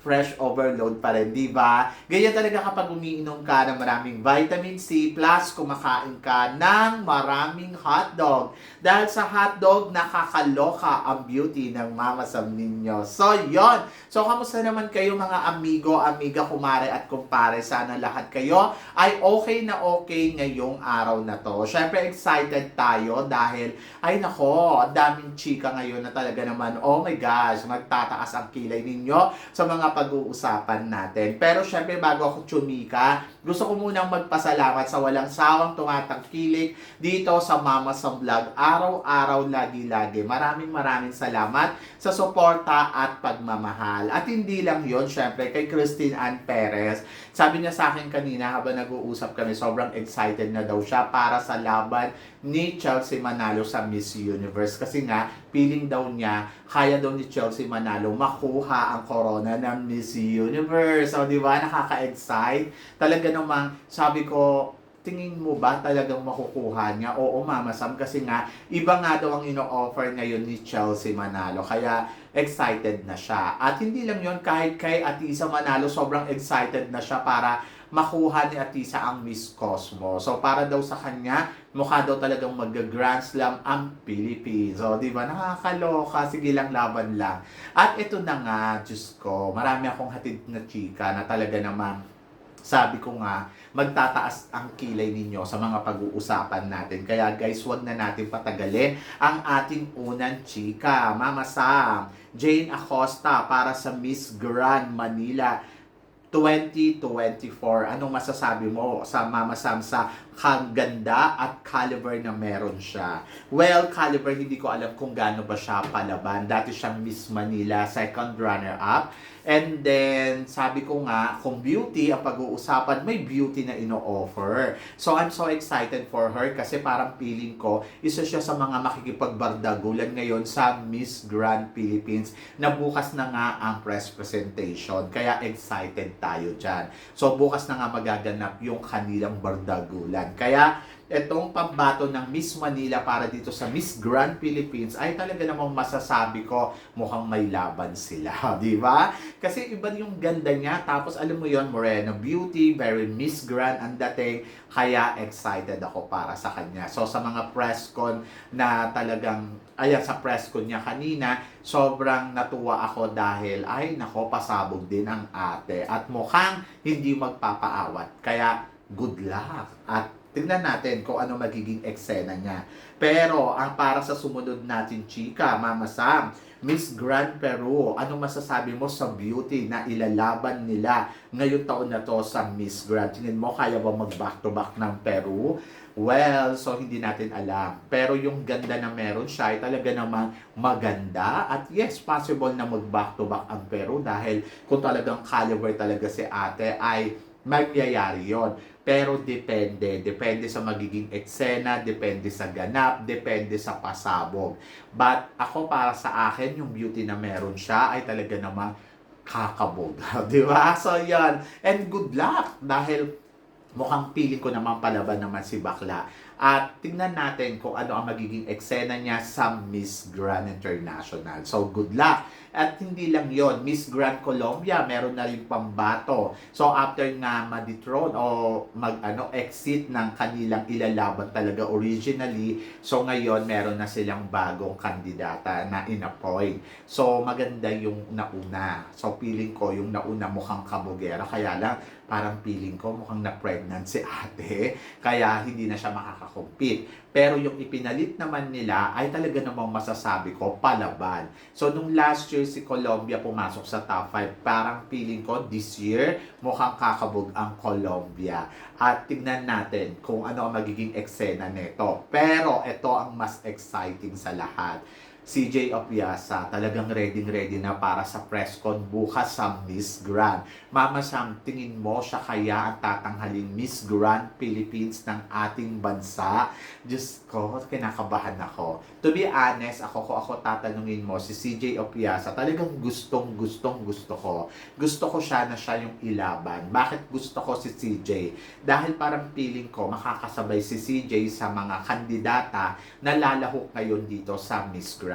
fresh overload pa rin, di ba? Ganyan talaga kapag umiinom ka ng maraming vitamin C plus kumakain ka ng maraming hotdog. Dahil sa hotdog, nakakaloka ang beauty ng Mama Sam ninyo. So, yon. So, kamusta naman kayo mga amigo, amiga, kumare at kumpare? Sana lahat kayo ay okay na okay ngayong araw na to. Syempre, excited tayo dahil, ay nako, daming chika ngayon na talaga naman, oh my gosh, magtataas ang kilay ninyo sa mga pag-uusapan natin. Pero syempre, bago ako tsumika, gusto ko munang magpasalamat sa walang sawang tumatangkilik dito sa Mama sa Vlog. Araw-araw, lagi-lagi. Maraming maraming salamat sa suporta at pagmamahal. At hindi lang yon syempre, kay Christine Ann Perez. Sabi niya sa akin kanina habang nag-uusap kami, sobrang excited na daw siya para sa laban ni Chelsea Manalo sa Miss Universe. Kasi nga, feeling daw niya, kaya daw ni Chelsea Manalo makuha ang corona ng Miss Universe. So, di ba? Nakaka-excite. Talaga namang, sabi ko, tingin mo ba talagang makukuha niya? Oo, Mama Sam, kasi nga, iba nga daw ang ino-offer ngayon ni Chelsea Manalo. Kaya, excited na siya. At hindi lang yon kahit kay Atisa Manalo, sobrang excited na siya para makuha ni Atisa ang Miss Cosmo. So, para daw sa kanya, mukha daw talagang mag-Grand Slam ang Philippines. So, di ba? Nakakaloka. Sige lang, laban lang. At ito na nga, Diyos ko, marami akong hatid na chika na talaga namang sabi ko nga, magtataas ang kilay ninyo sa mga pag-uusapan natin. Kaya guys, wag na natin patagalin ang ating unang chika. Mama Sam, Jane Acosta para sa Miss Grand Manila 2024. Anong masasabi mo sa Mama Sam sa kaganda at caliber na meron siya? Well, caliber hindi ko alam kung gaano ba siya palaban. Dati siyang Miss Manila, second runner-up. And then, sabi ko nga, kung beauty ang pag-uusapan, may beauty na ino-offer. So, I'm so excited for her kasi parang feeling ko, isa siya sa mga makikipagbardagulan ngayon sa Miss Grand Philippines na bukas na nga ang press presentation. Kaya excited tayo dyan. So, bukas na nga magaganap yung kanilang bardagulan. Kaya, itong pambato ng Miss Manila para dito sa Miss Grand Philippines ay talaga namang masasabi ko mukhang may laban sila, di ba? Kasi iba yung ganda niya, tapos alam mo yon Moreno Beauty, very Miss Grand ang dating, kaya excited ako para sa kanya. So sa mga press con na talagang, ayan sa press con niya kanina, sobrang natuwa ako dahil ay nako pasabog din ang ate at mukhang hindi magpapaawat. Kaya good luck at Tingnan natin kung ano magiging eksena niya. Pero, ang para sa sumunod natin, chika, Mama Sam, Miss Grand Peru, ano masasabi mo sa beauty na ilalaban nila ngayong taon na to sa Miss Grand? Tingin mo, kaya ba mag-back-to-back ng Peru? Well, so hindi natin alam. Pero yung ganda na meron siya ay talaga namang maganda. At yes, possible na mag-back-to-back ang Peru dahil kung talagang caliber talaga si ate ay magyayari yon pero depende. Depende sa magiging eksena, depende sa ganap, depende sa pasabog. But ako para sa akin, yung beauty na meron siya ay talaga namang kakabog. Di ba? So, yan. And good luck dahil mukhang piling ko naman palaban naman si Bakla. At tingnan natin kung ano ang magiging eksena niya sa Miss Grand International. So, good luck. At hindi lang yon Miss Grand Colombia, meron na rin pambato. So, after nga ma-dethrone o mag, ano, exit ng kanilang ilalaban talaga originally, so ngayon meron na silang bagong kandidata na in-appoint. So, maganda yung nauna. So, feeling ko yung nauna mukhang kabugera. Kaya lang, parang feeling ko mukhang na-pregnant si ate. Kaya hindi na siya makakakompete. Pero yung ipinalit naman nila ay talaga namang masasabi ko palaban. So nung last year si Colombia pumasok sa top 5, parang feeling ko this year mukhang kakabog ang Colombia. At tignan natin kung ano ang magiging eksena nito. Pero ito ang mas exciting sa lahat CJ Opiasa, talagang ready-ready na para sa press con bukas sa Miss Grand. Mama Sam, tingin mo siya kaya ang tatanghaling Miss Grand Philippines ng ating bansa? Diyos ko, kinakabahan ako. To be honest, ako ko ako tatanungin mo, si CJ Opiasa, talagang gustong gustong gusto ko. Gusto ko siya na siya yung ilaban. Bakit gusto ko si CJ? Dahil parang feeling ko makakasabay si CJ sa mga kandidata na lalahok ngayon dito sa Miss Grand.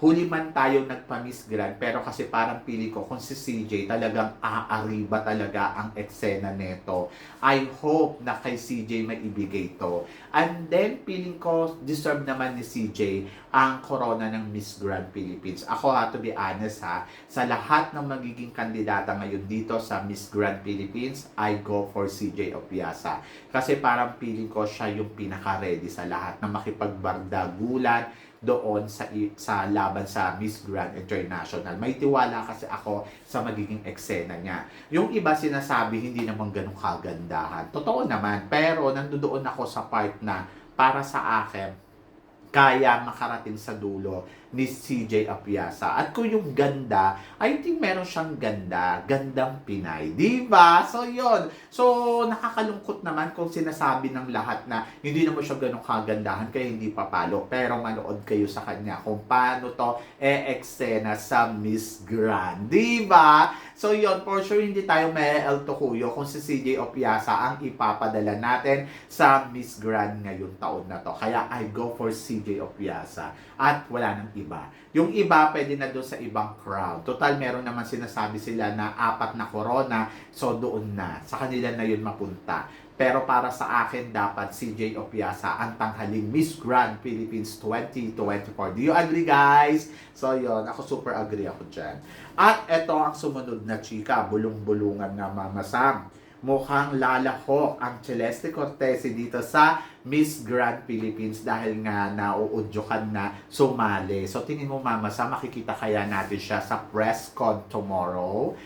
Huli man tayo nagpa-Miss Grand, pero kasi parang pili ko kung si CJ talagang aariba talaga ang eksena neto. I hope na kay CJ maibigay to. And then, feeling ko, deserve naman ni CJ ang corona ng Miss Grand Philippines. Ako ha, to be honest ha, sa lahat ng magiging kandidata ngayon dito sa Miss Grand Philippines, I go for CJ Opiasa. Kasi parang feeling ko siya yung pinaka-ready sa lahat na makipagbardagulan doon sa sa laban sa Miss Grand International. May tiwala kasi ako sa magiging eksena niya. Yung iba sinasabi hindi naman ganun kagandahan. Totoo naman, pero nandoon ako sa part na para sa akin kaya makarating sa dulo ni CJ Apiasa. At kung yung ganda, I think meron siyang ganda, gandang Pinay. Di ba? So, yon So, nakakalungkot naman kung sinasabi ng lahat na hindi naman siya ganun kagandahan kaya hindi papalo. Pero manood kayo sa kanya kung paano to e-eksena sa Miss Grand. Di ba? So, yon For sure, hindi tayo may El Tocuyo kung si CJ Opiasa ang ipapadala natin sa Miss Grand ngayong taon na to. Kaya I go for CJ Opiasa. At wala nang iba. Yung iba, pwede na doon sa ibang crowd. Total, meron naman sinasabi sila na apat na corona, so doon na. Sa kanila na yun mapunta. Pero para sa akin, dapat CJ Opiasa ang tanghaling Miss Grand Philippines 2024. Do you agree, guys? So, yon Ako super agree ako dyan. At eto ang sumunod na chika, bulong-bulungan na Mama Sam. Mukhang lalahok ang Celeste Cortese dito sa Miss Grand Philippines dahil nga nauudyokan na sumali. So tingin mo Mama Sam, makikita kaya natin siya sa press con tomorrow?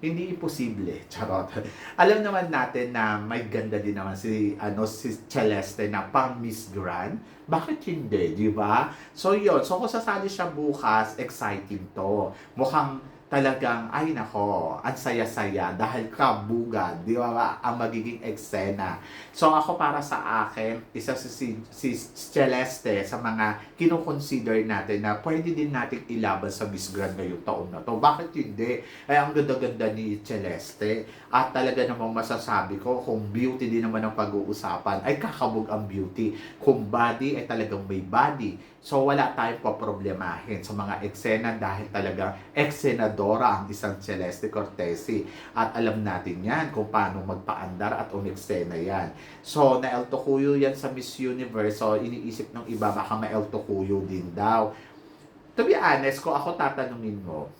Hindi imposible. Charot. Alam naman natin na may ganda din naman si ano si Celeste na pang Miss Grand. Bakit hindi, di ba? So yun. So kung sasali siya bukas, exciting to. Mukhang talagang, ay nako, ang saya-saya dahil kabuga, di ba, ang magiging eksena. So ako para sa akin, isa si, si, si Celeste sa mga kinukonsider natin na pwede din nating ilaban sa Miss Grand ngayong taon na to. Bakit hindi? Ay, ang ganda-ganda ni Celeste. At talaga namang masasabi ko, kung beauty din naman ang pag-uusapan, ay kakabog ang beauty. Kung body, ay talagang may body. So wala tayong paproblemahin sa mga eksena dahil talagang eksenadora ang isang Celeste Cortesi. At alam natin yan kung paano magpaandar at umeksena yan. So na El Tocuyo yan sa Miss Universe. So iniisip ng iba baka ma El Tocuyo din daw. To be honest, kung ako tatanungin mo,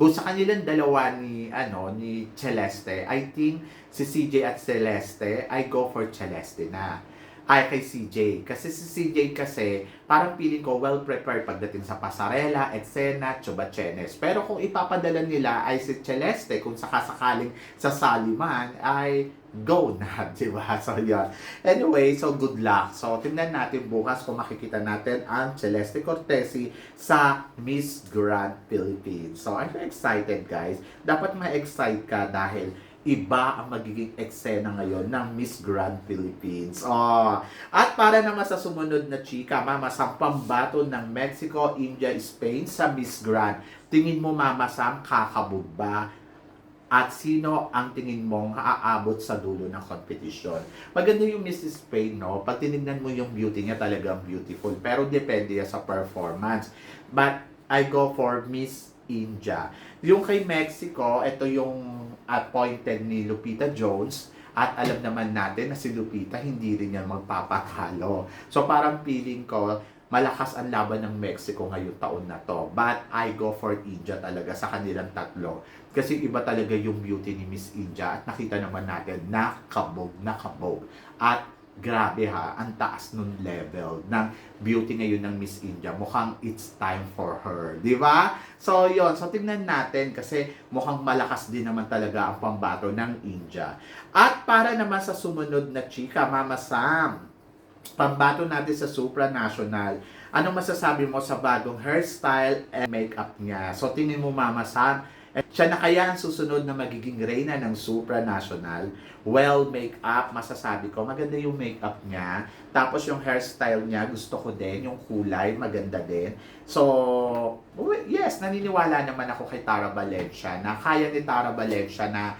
kung sa kanilang dalawa ni ano ni Celeste, I think si CJ at Celeste, I go for Celeste na ay kay CJ. Kasi si CJ kasi, parang feeling ko well prepared pagdating sa pasarela, eksena, chubachenes. Pero kung ipapadala nila ay si Celeste, kung sakasakaling sasali man, ay go na, di ba? So, yun. Anyway, so good luck. So, tingnan natin bukas kung makikita natin ang Celeste Cortesi sa Miss Grand Philippines. So, I'm excited, guys. Dapat ma-excite ka dahil iba ang magiging eksena ngayon ng Miss Grand Philippines. Oh. At para naman sa sumunod na chika, mama, sa pambato ng Mexico, India, Spain sa Miss Grand. Tingin mo, mama Sam, kakabog ba? At sino ang tingin mong aabot sa dulo ng competition? Maganda yung Miss Spain, no? Pag tinignan mo yung beauty niya, talagang beautiful. Pero depende sa performance. But I go for Miss India. Yung kay Mexico, ito yung appointed ni Lupita Jones. At alam naman natin na si Lupita hindi rin yan magpapatalo. So parang feeling ko, malakas ang laban ng Mexico ngayong taon na to. But I go for India talaga sa kanilang tatlo. Kasi iba talaga yung beauty ni Miss India at nakita naman natin na kabog na. At grabe ha, ang taas nun level ng beauty ngayon ng Miss India. Mukhang it's time for her. Di ba? So, yon So, tingnan natin kasi mukhang malakas din naman talaga ang pambato ng India. At para naman sa sumunod na chika, Mama Sam, pambato natin sa supranational. Anong masasabi mo sa bagong hairstyle and makeup niya? So tingin mo Mama Sam, eh, siya na kaya ang susunod na magiging reyna ng supranational? Well, makeup, masasabi ko, maganda yung makeup niya. Tapos yung hairstyle niya, gusto ko din. Yung kulay, maganda din. So, yes, naniniwala naman ako kay Tara Valencia na kaya ni Tara Valencia na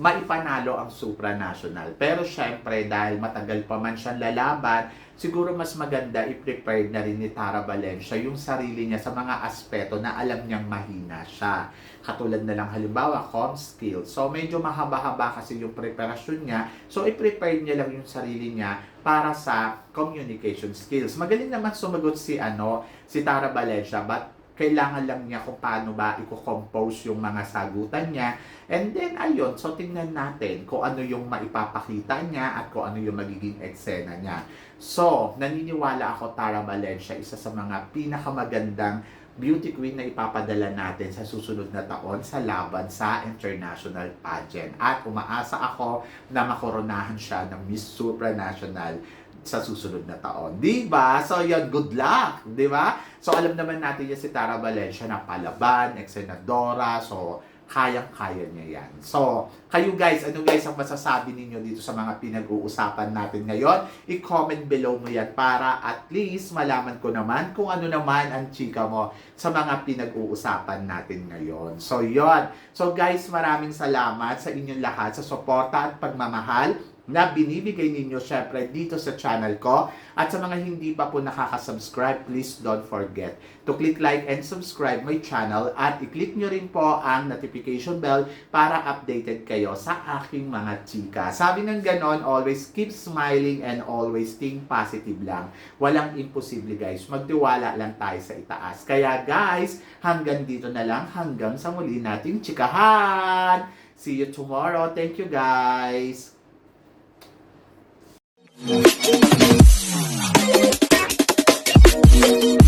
maipanalo ang supranational. Pero syempre, dahil matagal pa man siyang lalaban, siguro mas maganda i-prepare na rin ni Tara Valencia yung sarili niya sa mga aspeto na alam niyang mahina siya. Katulad na lang halimbawa, com skills. So medyo mahaba-haba kasi yung preparasyon niya. So i-prepare niya lang yung sarili niya para sa communication skills. Magaling naman sumagot si ano, si Tara Valencia, but kailangan lang niya kung paano ba i-compose yung mga sagutan niya. And then, ayun, so tingnan natin kung ano yung maipapakita niya at kung ano yung magiging eksena niya. So, naniniwala ako Tara Valencia, isa sa mga pinakamagandang beauty queen na ipapadala natin sa susunod na taon sa laban sa international pageant. At umaasa ako na makoronahan siya ng Miss Supranational sa susunod na taon. Di ba? So, yun, good luck. Di ba? So, alam naman natin yan si Tara Valencia na palaban, ex-senadora. So, kayang-kaya niya yan. So, kayo guys, ano guys ang masasabi ninyo dito sa mga pinag-uusapan natin ngayon? I-comment below mo yan para at least malaman ko naman kung ano naman ang chika mo sa mga pinag-uusapan natin ngayon. So, yon. So, guys, maraming salamat sa inyong lahat sa suporta at pagmamahal na binibigay ninyo syempre dito sa channel ko. At sa mga hindi pa po nakaka-subscribe, please don't forget to click like and subscribe my channel at i-click nyo rin po ang notification bell para updated kayo sa aking mga chika. Sabi ng ganon, always keep smiling and always think positive lang. Walang imposible guys. Magtiwala lang tayo sa itaas. Kaya guys, hanggang dito na lang. Hanggang sa muli nating chikahan. See you tomorrow. Thank you guys. Thank you.